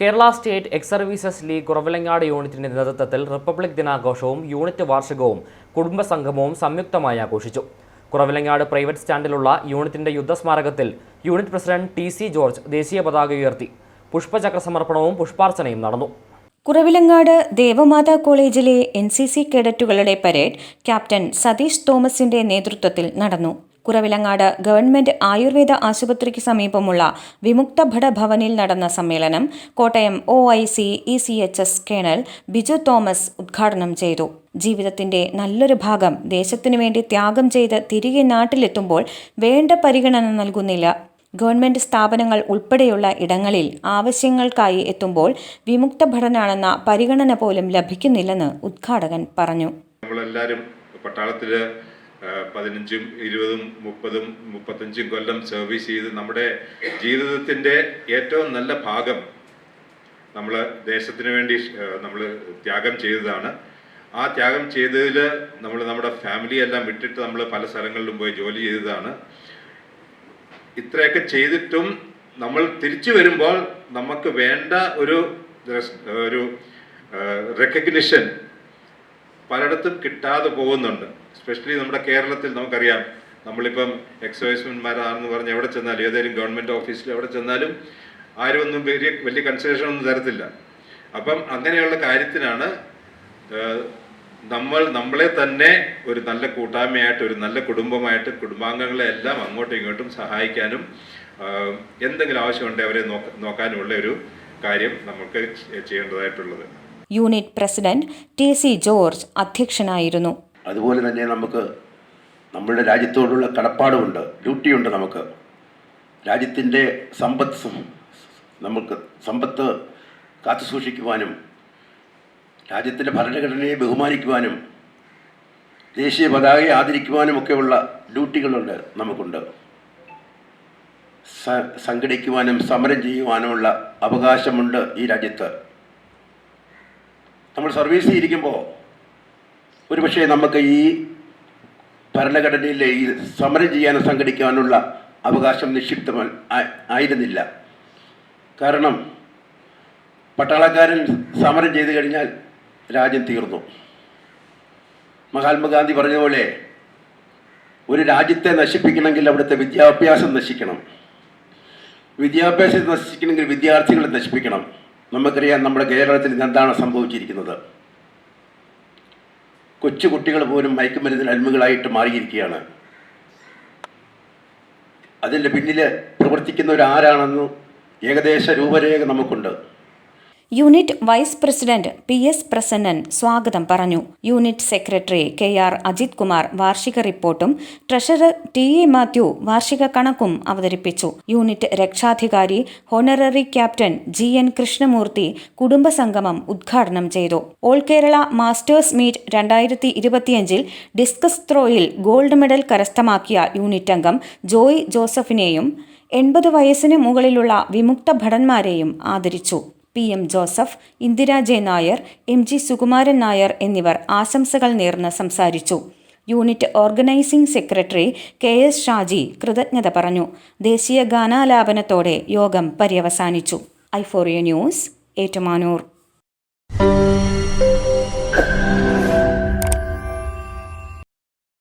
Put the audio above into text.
Kerala state ex services league Kuravilangad യൂണിറ്റിന്റെ നേതൃത്വത്തിൽ republic ദിനാഘോഷവും unit വാർഷികവും കുടുംബസംഗമവും സംയുക്തമായി ആഘോഷിച്ചു. കുറവിലങ്ങാട് പ്രൈവറ്റ് സ്റ്റാൻഡിലുള്ള യൂണിറ്റിന്റെ യുദ്ധസ്മാരകത്തിൽ unit president T C George ദേശീയ പതാക ഉയർത്തി. പുഷ്പചക്ര സമർപ്പണവും പുഷ്പാർച്ചനയും നടന്നു. കുറവിലങ്ങാട് ദേവമാതാ കോളേജിലെ എൻ സി സി കേഡറ്റുകളുടെ പരേഡ് ക്യാപ്റ്റൻ സതീഷ് തോമസിന്റെ നേതൃത്വത്തിൽ നടന്നു. കുറവിലങ്ങാട് ഗവൺമെന്റ് ആയുർവേദ ആശുപത്രിക്ക് സമീപമുള്ള വിമുക്ത ഭട ഭവനിൽ നടന്ന സമ്മേളനം Kottayam O I C E C H S colonel Biju Thomas ഉദ്ഘാടനം ചെയ്തു. ജീവിതത്തിന്റെ നല്ലൊരു ഭാഗം ദേശത്തിനു വേണ്ടി ത്യാഗം ചെയ്ത് തിരികെ നാട്ടിലെത്തുമ്പോൾ വേണ്ട പരിഗണന നൽകുന്നില്ല. ഗവൺമെന്റ് സ്ഥാപനങ്ങൾ ഉൾപ്പെടെയുള്ള ഇടങ്ങളിൽ ആവശ്യങ്ങൾക്കായി എത്തുമ്പോൾ വിമുക്ത ഭടനാണെന്ന പരിഗണന പോലും ലഭിക്കുന്നില്ലെന്ന് ഉദ്ഘാടകൻ പറഞ്ഞു. നമ്മളെല്ലാവരും പട്ടാളത്തിൽ പതിനഞ്ചും ഇരുപതും മുപ്പതും മുപ്പത്തഞ്ചും കൊല്ലം സർവീസ് ചെയ്ത് നമ്മുടെ ജീവിതത്തിന്റെ ഏറ്റവും നല്ല ഭാഗം നമ്മൾ ദേശത്തിന് വേണ്ടി നമ്മൾ ത്യാഗം ചെയ്തതാണ്. ആ ത്യാഗം ചെയ്തതിൽ നമ്മൾ നമ്മുടെ ഫാമിലി എല്ലാം വിട്ടിട്ട് നമ്മൾ പല സ്ഥലങ്ങളിലും പോയി ജോലി ചെയ്തതാണ്. ഇത്രയൊക്കെ ചെയ്തിട്ടും നമ്മൾ തിരിച്ചു വരുമ്പോൾ നമുക്ക് വേണ്ട ഒരു ഒരു റെക്കഗ്നിഷൻ പലയിടത്തും കിട്ടാതെ പോകുന്നുണ്ട്. സ്പെഷ്യലി നമ്മുടെ കേരളത്തിൽ നമുക്കറിയാം. നമ്മളിപ്പം എക്സൈസ്മെന്റ്മാരാണെന്ന് പറഞ്ഞ് എവിടെ ചെന്നാലും ഏതെങ്കിലും ഗവൺമെന്റ് ഓഫീസിൽ എവിടെ ചെന്നാലും ആരും ഒന്നും വലിയ വലിയ കൺസേഷൻ ഒന്നും തരത്തില്ല. അപ്പം അങ്ങനെയുള്ള കാര്യത്തിനാണ് നമ്മൾ നമ്മളെ തന്നെ ഒരു നല്ല കൂട്ടായ്മയായിട്ട് ഒരു നല്ല കുടുംബമായിട്ട് കുടുംബാംഗങ്ങളെ എല്ലാം അങ്ങോട്ടും ഇങ്ങോട്ടും സഹായിക്കാനും എന്തെങ്കിലും ആവശ്യമുണ്ടെങ്കിൽ അവരെ നോക്ക നോക്കാനുമുള്ള ഒരു കാര്യം നമുക്ക് ചെയ്യേണ്ടതായിട്ടുള്ളത്. Unit president T C George അധ്യക്ഷനായിരുന്നു. അതുപോലെ തന്നെ നമുക്ക് നമ്മുടെ രാജ്യത്തോടുള്ള കടപ്പാടുമുണ്ട് ഡ്യൂട്ടിയുണ്ട് നമുക്ക്. രാജ്യത്തിന്റെ സമ്പത്ത് നമുക്ക് സമ്പത്ത് കാത്തു സൂക്ഷിക്കുവാനും രാജ്യത്തിന്റെ ഭരണഘടനയെ ബഹുമാനിക്കുവാനും ദേശീയ പതാകയെ ആദരിക്കുവാനും ഒക്കെയുള്ള ഡ്യൂട്ടികളുണ്ട് നമുക്കുണ്ട്. സംഘടിക്കുവാനും സമരം ചെയ്യുവാനുമുള്ള അവകാശമുണ്ട് ഈ രാജ്യത്ത്. നമ്മൾ സർവീസിൽ ഇരിക്കുമ്പോൾ ഒരുപക്ഷെ നമുക്ക് ഈ ഭരണഘടനയിലെ ഈ സമരം ചെയ്യാനും സംഘടിക്കാനുള്ള അവകാശം നിക്ഷിപ്തമ ആയിരുന്നില്ല. കാരണം പട്ടാളക്കാരൻ സമരം ചെയ്തു കഴിഞ്ഞാൽ രാജ്യം തീർന്നു. മഹാത്മാഗാന്ധി പറഞ്ഞതുപോലെ ഒരു രാജ്യത്തെ നശിപ്പിക്കണമെങ്കിൽ അവിടുത്തെ വിദ്യാഭ്യാസം നശിക്കണം. വിദ്യാഭ്യാസം നശിക്കണമെങ്കിൽ വിദ്യാർത്ഥികളെ നശിപ്പിക്കണം. നമുക്കറിയാം നമ്മുടെ കേരളത്തിൽ എന്താണ് സംഭവിച്ചിരിക്കുന്നത്. കൊച്ചു കുട്ടികൾ പോലും മയക്കുമരുന്നിന് അടിമകളായിട്ട് മാറിയിരിക്കുകയാണ്. അതിന്റെ പിന്നിൽ പ്രവർത്തിക്കുന്നവരാരാണെന്ന് ഏകദേശ രൂപരേഖ നമുക്കുണ്ട്. Unit vice president P S Prasannan സ്വാഗതം പറഞ്ഞു. Unit secretary K R Ajith Kumar വാർഷിക റിപ്പോർട്ടും ട്രഷറർ ടി എ മാത്യു വാർഷിക കണക്കും അവതരിപ്പിച്ചു. യൂണിറ്റ് രക്ഷാധികാരി honorary captain G N Krishnamurthy കുടുംബസംഗമം ഉദ്ഘാടനം ചെയ്തു. ഓൾ കേരള മാസ്റ്റേഴ്സ് മീറ്റ് രണ്ടായിരത്തി ഇരുപത്തിയഞ്ചിൽ ഡിസ്കസ് ത്രോയിൽ ഗോൾഡ് മെഡൽ കരസ്ഥമാക്കിയ യൂണിറ്റ് അംഗം ജോയ് ജോസഫിനെയും എൺപത് വയസ്സിന് മുകളിലുള്ള വിമുക്ത ഭടന്മാരെയും ആദരിച്ചു. P M Joseph Indira J Nair M G Sukumaran Nair എന്നിവർ ആശംസകൾ നേർന്ന് സംസാരിച്ചു. Unit organising secretary K S Shaji കൃതജ്ഞത പറഞ്ഞു. ദേശീയ ഗാനാലാപനത്തോടെ യോഗം പര്യവസാനിച്ചു. ഐഫോറിയ ന്യൂസ് ഏറ്റുമാനൂർ.